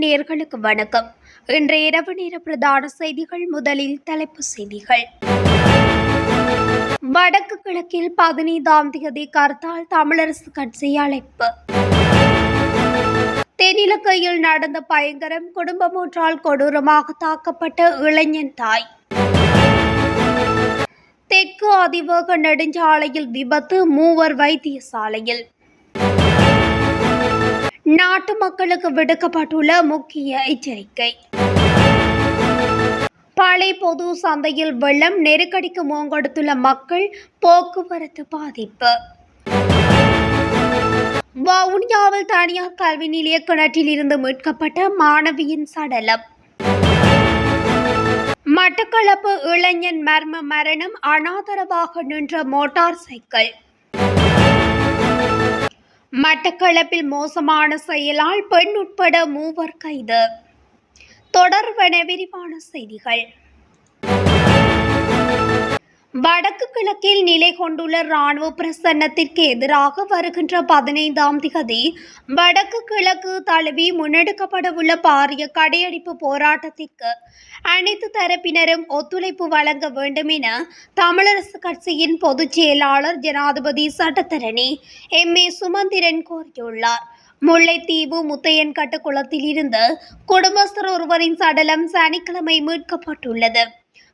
தமிழொலி நேர்களுக்கு வணக்கம். இன்றைய இரவு நேர பிரதான செய்திகள் முதலில் தலைப்பு செய்திகள். வடக்கு கிழக்கில் பதினைந்தாம் தேதி கர்த்தால் தமிழரசு கட்சி அழைப்பு. தென்னிலங்கையில் நடந்த பயங்கரம் குடும்பம் ஒன்றால் கொடூரமாக தாக்கப்பட்ட இளைஞன் தாய். தெற்கு அதிவேக நெடுஞ்சாலையில் விபத்து மூவர் வைத்தியசாலையில். நாட்டு மக்களுக்கு விடுக்கப்பட்டுள்ள முக்கிய எச்சரிக்கை. பழைய பொது சந்தையில் வெள்ளம் நெருக்கடிக்கு முகங்கொடுத்துள்ள மக்கள் போக்குவரத்து பாதிப்பு. வவுனியாவில் தனியார் கல்வி நிலைய கிணற்றில் இருந்து மீட்கப்பட்ட மாணவியின் சடலம். மட்டக்களப்பு இளைஞன் மர்ம மரணம் அனாதரவாக நின்ற மோட்டார் சைக்கிள். மட்டக்களப்பில் மோசமான செயலால் பெண் உட்பட மூவர் கைது. தொடர்வன விரிவான செய்திகள். வடக்கு கிழக்கில் நிலை கொண்டுள்ள இராணுவ பிரசன்னத்திற்கு எதிராக வருகின்ற பதினைந்தாம் திகதி வடக்கு கிழக்கு தழுவி முன்னெடுக்கப்படவுள்ள பாரிய கடையடிப்பு போராட்டத்திற்கு அனைத்து தரப்பினரும் ஒத்துழைப்பு வழங்க வேண்டும் என தமிழரசு கட்சியின் பொதுச் செயலாளர் ஜனாதிபதி சட்டத்தரணி எம். ஏ. சுமந்திரன் கோரியுள்ளார். முல்லைத்தீவு முத்தையன்கட்டு குளத்தில் இருந்து குடும்பஸ்தர் ஒருவரின் சடலம் சனிக்கிழமை மீட்கப்பட்டுள்ளது.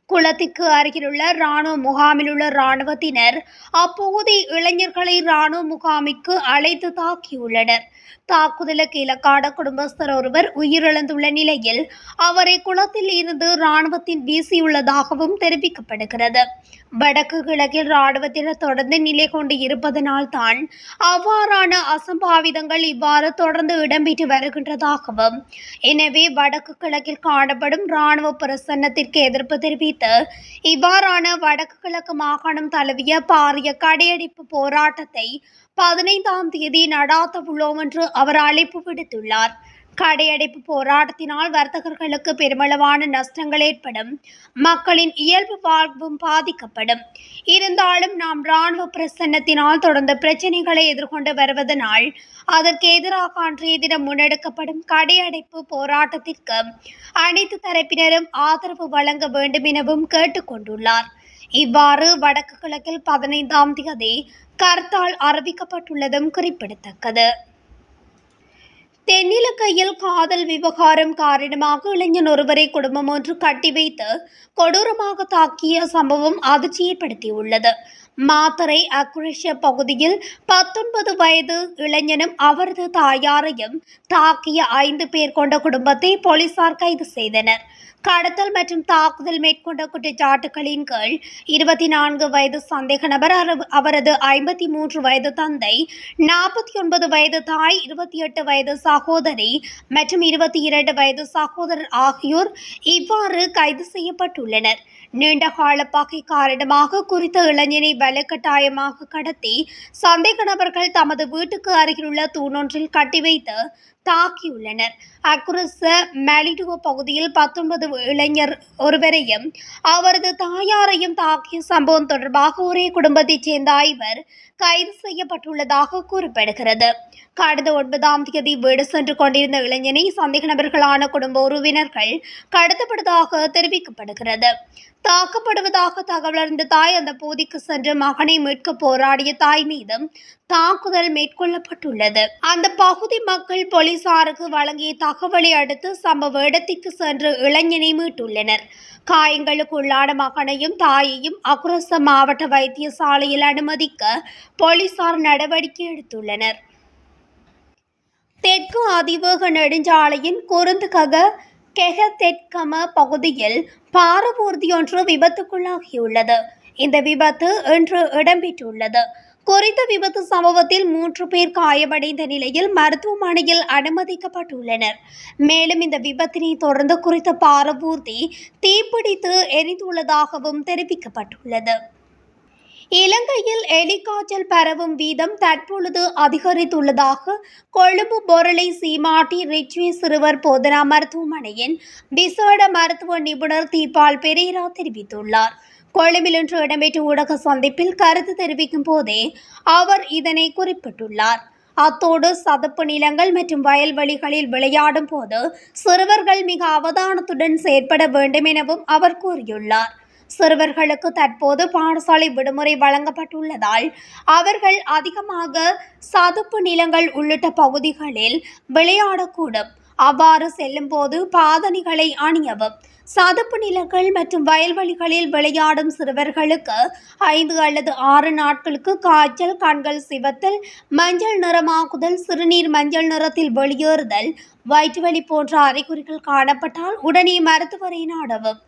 குளத்திற்கு அருகிலுள்ள ராணுவ முகாமில் உள்ள ராணுவத்தினர் அப்பகுதி இளைஞர்களை ராணுவ முகாமிற்கு அழைத்து தாக்கியுள்ளனர். தாக்குதலுக்கு இலக்கான குடும்பஸ்தர் ஒருவர் உயிரிழந்துள்ள நிலையில் அவரை குளத்தில் இருந்து ராணுவத்தின் வீசியுள்ளதாகவும் தெரிவிக்கப்படுகிறது. வடக்கு கிழக்கில் இராணுவத்தினர் தொடர்ந்து நிலை கொண்டு இருப்பதனால் தான் அவ்வாறான அசம்பாவிதங்கள் இவ்வாறு தொடர்ந்து இடம்பெற்று வருகின்றதாகவும் எனவே வடக்கு கிழக்கில் காணப்படும் ராணுவ பிரசன்னத்திற்கு எதிர்ப்பு தெரிவித்து இவ்வாறான வடக்கு கிழக்கு மாகாணம் தழுவிய பாரிய கடையடிப்பு போராட்டத்தை பதினைந்தாம் தேதி நடாத்த உள்ளோம் என்று அவர் அழைப்பு விடுத்துள்ளார். கடையடைப்பு போராட்டத்தினால் வர்த்தகர்களுக்கு பெருமளவான நஷ்டங்கள் ஏற்படும். மக்களின் இயல்பு வாழ்வும் பாதிக்கப்படும். இருந்தாலும் நாம் இராணுவ பிரசன்னத்தினால் தொடர்ந்த பிரச்சனைகளை எதிர்கொண்டு வருவதனால் அதற்கு எதிராக அன்றைய தினம் முன்னெடுக்கப்படும் கடையடைப்பு போராட்டத்திற்கு அனைத்து தரப்பினரும் ஆதரவு வழங்க வேண்டும் எனவும் கேட்டுக்கொண்டுள்ளார் இவ்வாறு வடக்கு கிழக்கில் பதினைந்தாம் தேதி கர்த்தால் அறிவிக்கப்பட்டுள்ளதும் குறிப்பிடத்தக்கது. தென்னிலக்கையில் காதல் விவகாரம் காரணமாக இளைஞன் ஒருவரை குடும்பம் ஒன்று கட்டி வைத்து கொடூரமாக தாக்கிய சம்பவம் அதிர்ச்சி ஏற்படுத்தியுள்ளது மாத்தரை அக்குரேஷ பகுதியில் பத்தொன்பது வயது இளைஞனும் அவரது தாயாரையும் தாக்கிய ஐந்து பேர் கொண்ட குடும்பத்தை போலீசார் கைது செய்தனர். கடத்தல் மற்றும் தாக்குதல் மேற்கொண்ட குற்றச்சாட்டுகளின் கீழ் இருபத்தி நான்கு வயது சந்தேக நபர் அரவு- அவரது ஐம்பத்தி மூன்று வயது தந்தை நாற்பத்தி ஒன்பது வயது தாய் இருபத்தி எட்டு வயது சகோதரி மற்றும் இருபத்தி இரண்டு வயது சகோதரர் ஆகியோர் இவ்வாறு கைது செய்யப்பட்டுள்ளனர். நீண்டகால பகை காரணமாக குறித்த இளைஞனை வலுக்கட்டாயமாக கடத்தி சந்தேக நபர்கள் தமது வீட்டுக்கு அருகிலுள்ள தூணொன்றில் கட்டி வைத்து தாக்கியுள்ளனர். அக்ரஸ மேலிடுவ பகுதியில் பத்தொன்பது இளைஞர் ஒருவரையும் அவரது தாயாரையும் தாக்கிய சம்பவம் தொடர்பாக ஒரே குடும்பத்தைச் சேர்ந்த ஐவர் கைது செய்யப்பட்டுள்ளதாக கூறப்படுகிறது. கடந்த ஒன்பதாம் தேதி வீடு சென்று கொண்டிருந்த இளைஞனை சந்தேக நபர்களான குடும்ப உறவினர்கள் கடத்தப்பட்டதாக தெரிவிக்கப்படுகிறது. தாக்கப்படுவதாக தகவல் அறிந்த தாய் அந்த பகுதிக்கு சென்று மகனை மீட்க போராடிய தாய் மீதும் தாக்குதல் மேற்கொள்ளப்பட்டுள்ளது. அந்த பகுதி மக்கள் போலீசாருக்கு வழங்கிய தகவலை அடுத்து சம்பவ இடத்திற்கு சென்று இளைஞனை மீட்டுள்ளனர். காயங்களுக்கு உள்ளான மகனையும் தாயையும் அக்குரச மாவட்ட வைத்தியசாலையில் அனுமதிக்க போலீசார் நடவடிக்கை எடுத்துள்ளனர். தெற்கு அதிவேக நெடுஞ்சாலையின் குருந்துகக கெக தெற்கம பகுதியில் பாரவூர்தி ஒன்று விபத்துக்குள்ளாகியுள்ளது. இந்த விபத்து இன்று இடம்பெற்றுள்ளது. குறித்த விபத்து சம்பவத்தில் மூன்று பேர் காயமடைந்த நிலையில் மருத்துவமனையில் அனுமதிக்கப்பட்டுள்ளனர். மேலும் இந்த விபத்தினை தொடர்ந்து குறித்த பாரபூர்த்தி தீப்பிடித்து எரிந்துள்ளதாகவும் தெரிவிக்கப்பட்டுள்ளது. இலங்கையில் எலிக்காய்ச்சல் பரவும் வீதம் தற்பொழுது அதிகரித்துள்ளதாக கொழும்பு பொருளை சீமாட்டி ரிச்வி சிறுவர் போதனா மருத்துவமனையின் விசேட மருத்துவ நிபுணர் தீபால் பெரேரா தெரிவித்துள்ளார். கொழும்பில் இன்று இடம்பெற்ற ஊடக சந்திப்பில் கருத்து தெரிவிக்கும் போதே அவர் இதனை குறிப்பிட்டுள்ளார். அத்தோடு சதுப்பு நிலங்கள் மற்றும் வயல்வெளிகளில் விளையாடும் போது சிறுவர்கள் மிக அவதானத்துடன் செயற்பட வேண்டும் எனவும் அவர் கூறியுள்ளார். சிறுவர்களுக்கு தற்போது பாடசாலை விடுமுறை வழங்கப்பட்டுள்ளதால் அவர்கள் அதிகமாக சதுப்பு நிலங்கள் உள்ளிட்ட பகுதிகளில் விளையாடக்கூடும். அவ்வாறு செல்லும்போது பாதணிகளை அணியவும் சதுப்பு நிலங்கள் மற்றும் வயல்வெளிகளில் விளையாடும் சிறுவர்களுக்கு ஐந்து அல்லது ஆறு நாட்களுக்கு காய்ச்சல் கண்கள் சிவத்தல் மஞ்சள் நிறமாக்குதல் சிறுநீர் மஞ்சள் நிறத்தில் வெளியேறுதல் வயிற்றுவலி போன்ற அறிகுறிகள் காணப்பட்டால் உடனே மருத்துவரை நாடவும்.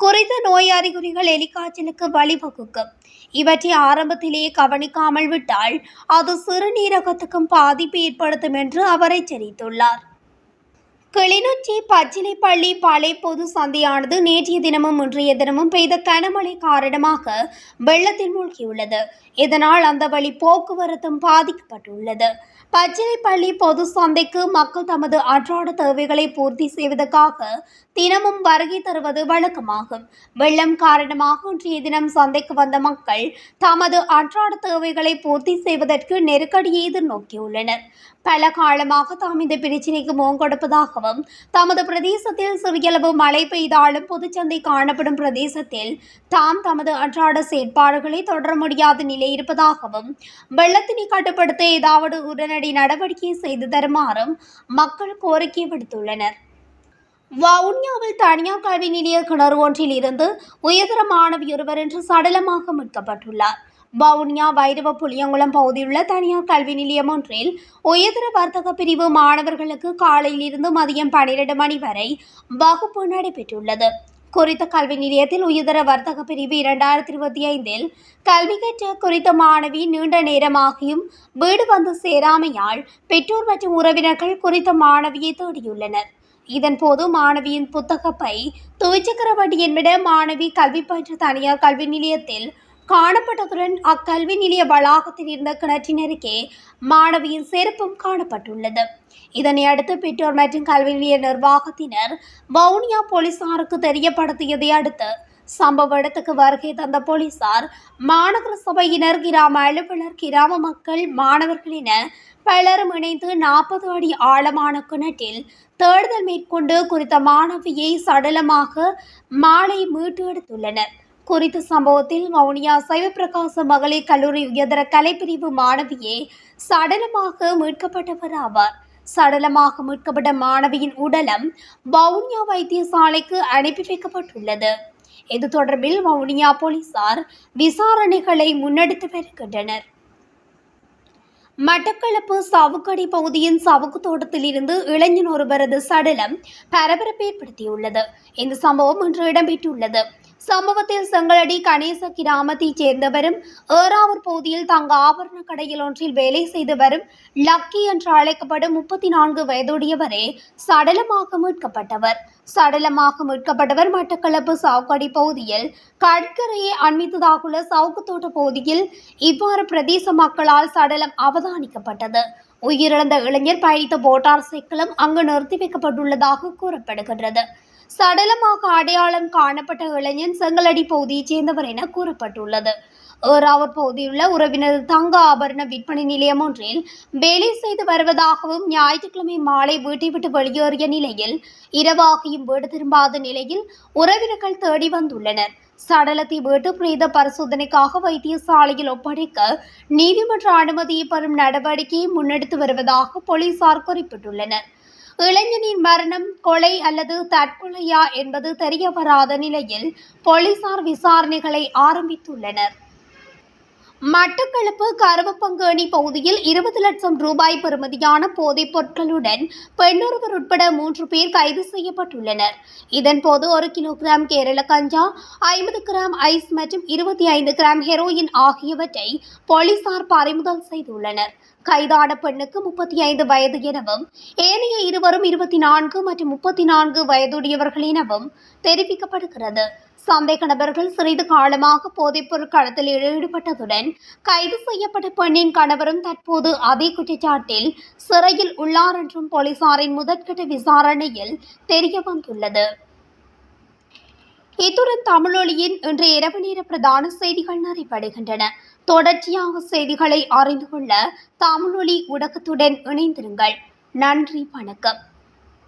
குறித்த நோய் அறிகுறிகள் எலிக்காய்ச்சலுக்கு வழிவகுக்கும். இவற்றை ஆரம்பத்திலேயே கவனிக்காமல் விட்டால் அது சிறுநீரகத்துக்கும் பாதிப்பு ஏற்படுத்தும் என்று அவர் எச்சரித்துள்ளார். கிளிநொச்சி பச்சிலைப்பள்ளி பழைய பொது சந்தையானது நேற்றைய தினமும் இன்றைய தினமும் பெய்த கனமழை காரணமாக வெள்ளத்தில் மூழ்கியுள்ளது. இதனால் அந்த வழி போக்குவரத்தும் பாதிக்கப்பட்டுள்ளது. பச்சிலைப்பள்ளி பொது சந்தைக்கு மக்கள் தமது அன்றாட தேவைகளை பூர்த்தி செய்வதற்காக தினமும் வருகை தருவது வழக்கமாகும். வெள்ளம் காரணமாக இன்றைய தினம் சந்தைக்கு வந்த மக்கள் தமது அன்றாட தேவைகளை பூர்த்தி செய்வதற்கு நெருக்கடியை எதிர்நோக்கியுள்ளனர். பல காலமாக தாம் இந்த பிரச்சினைக்கு முகம் கொடுப்பதாகவும் தமது பிரதேசத்தில் சிறியளவு மழை பெய்தாலும் பொதுச்சந்தை காணப்படும் பிரதேசத்தில் தாம் தமது அன்றாட செயற்பாடுகளை தொடர முடியாத நிலை இருப்பதாகவும் வெள்ளத்தினை கட்டுப்படுத்த ஏதாவது உடனடி நடவடிக்கை செய்து தருமாறும் மக்கள் கோரிக்கை விடுத்துள்ளனர். வவுனியாவில் தனியார் கல்வி நிலைய கிணறு ஒன்றில் இருந்து உயர்தர மாணவி ஒருவர் இன்று சடலமாக மீட்கப்பட்டுள்ளார். வவுனியா வைரவ புளியங்குளம் பகுதியிலுள்ள தனியார் கல்வி நிலையம் ஒன்றில் உயர்தர வர்த்தக பிரிவு மாணவர்களுக்கு காலையில் இருந்து மதியம் பன்னிரண்டு மணி வரை வகுப்பு நடைபெற்றுள்ளது. குறித்த கல்வி நிலையத்தில் உயர்தர வர்த்தக பிரிவு இரண்டாயிரத்தி இருபத்தி ஐந்தில் கல்வி கற்ற குறித்த மாணவி நீண்ட நேரமாகியும் வீடு வந்து சேராமையால் பெற்றோர் மற்றும் உறவினர்கள் குறித்த மாணவியை தேடியுள்ளனர். இதன்போது மாணவியின் புத்தகப்பை பை வண்டி என்பட மாணவி கல்வி பயின்ற தனியார் கல்வி நிலையத்தில் காணப்பட்டதுடன் அக்கல்வி நிலைய வளாகத்தில் இருந்த கிணற்றினருக்கே மாணவியின் செருப்பும் காணப்பட்டுள்ளது. இதனை அடுத்து பெற்றோர் மற்றும் கல்வி நிலைய நிர்வாகத்தினர் வவுனியா போலீசாருக்கு தெரியப்படுத்தியதை அடுத்து சம்பவ இடத்துக்கு வருகை தந்த போலீசார் மாநகர சபையினர் கிராம அலுவலர் கிராம மக்கள் மாணவர்கள் என பலரும் இணைந்து நாற்பது அடி ஆழமான கிணற்றில் தேடுதல் மேற்கொண்டு குறித்த மாணவியை சடலமாக மாலை மீட்டு எடுத்துள்ளனர். குறித்த சம்பவத்தில் வவுனியா சைவப்பிரகாச மகளிர் கல்லூரி உயர்தர கலைப்பிரிவு மாணவியே சடலமாக மீட்கப்பட்டவர் ஆவார். சடலமாக மீட்கப்பட்ட மாணவியின் உடலம் வவுனியா வைத்தியசாலைக்கு அனுப்பி வைக்கப்பட்டுள்ளது. இது தொடர்பில் வவுனியா போலீசார் விசாரணைகளை முன்னெடுத்து வருகின்றனர். மட்டக்களப்பு சாவுக்கடி பகுதியின் சவுக்கு தோட்டத்தில் இருந்து இளைஞன் ஒருவரது சடலம் பரபரப்பு ஏற்படுத்தியுள்ளது. இந்த சம்பவம் இன்று இடம்பெற்றுள்ளது. சம்பவத்தில் செங்கலடி கணேச கிராமத்தைச் சேர்ந்தவரும் ஏறாவூர் பகுதியில் தங்க ஆபரண கடையில் ஒன்றில் வேலை செய்து வரும் லக்கி என்று அழைக்கப்படும் முப்பத்தி நான்கு வயதுடையவரே சடலமாக மீட்கப்பட்டவர். சடலமாக மீட்கப்பட்டவர் மட்டக்களப்பு சாவுக்கடி பகுதியில் கடற்கரையை அண்மித்ததாகுள்ள சவுக்கு தோட்ட பகுதியில் இவ்வாறு பிரதேச மக்களால் சடலம் அவதானிக்கப்பட்டது. உயிரிழந்த இளைஞர் பயணித்த மோட்டார் சைக்கிளும் அங்கு நிறுத்தி வைக்கப்பட்டுள்ளதாக கூறப்படுகின்றது. சடலமாக அடையாளம் காணப்பட்ட இளைஞன் செங்கலடி பகுதியைச் சேர்ந்தவர் என கூறப்பட்டுள்ளது. ஏறாவூர் பகுதியிலுள்ள உறவினர் உறவினரது தங்க ஆபரண விற்பனை நிலையம் ஒன்றில் வேலை செய்து வருவதாகவும் ஞாயிற்றுக்கிழமை மாலை வீட்டை விட்டு வெளியேறிய நிலையில் இரவாகியும் வீடு திரும்பாத நிலையில் உறவினர்கள் தேடி வந்துள்ளனர். சடலத்தை வீட்டு பிரேத பரிசோதனைக்காக வைத்தியசாலையில் ஒப்படைக்க நீதிமன்ற அனுமதியை பெறும் நடவடிக்கையை முன்னெடுத்து வருவதாக போலீசார் குறிப்பிட்டுள்ளனர். இளைஞனின் மரணம் கொலை அல்லது தற்கொலையா என்பது தெரியவராத நிலையில் போலீசார் விசாரணைகளை ஆரம்பித்துள்ளனர். மட்டக்களப்பு கருவப்பங்கேணி பகுதியில் இருபது லட்சம் ரூபாய் பெறுமதியான போதைப் பொருட்களுடன் பெண்ணொருவர் உட்பட மூன்று பேர் கைது செய்யப்பட்டுள்ளனர். இதன்போது ஒரு கிலோகிராம் கேரள கஞ்சா ஐம்பது கிராம் ஐஸ் மற்றும் இருபத்தி ஐந்து கிராம் ஹெரோயின் ஆகியவற்றை போலீசார் பறிமுதல் செய்துள்ளனர். கைதான பெண்ணுக்கு முப்பத்தி ஐந்து வயது எனவும் ஏனைய இருவரும் இருபத்தி நான்கு மற்றும் முப்பத்தி நான்கு வயதுடையவர்கள் எனவும் தெரிவிக்கப்படுகிறது. சந்தேக நபர்கள் சிறிது காலமாக போதைப்பொருள் கடத்தலில் ஈடுபட்டதுடன் கைது செய்யப்பட்ட பெண்ணின் கணவரும் தற்போது அதே குற்றச்சாட்டில் சிறையில் உள்ளார் என்றும் போலீசாரின் முதற்கட்ட விசாரணையில் தெரிய வந்துள்ளது. இத்துடன் தமிழொலியின் இன்றைய இரவு நேர பிரதான செய்திகள் நிறைவடைகின்றன. தொடர்ச்சியாக செய்திகளை அறிந்து கொள்ள தமிழொலி ஊடகத்துடன் இணைந்திருங்கள். நன்றி வணக்கம்.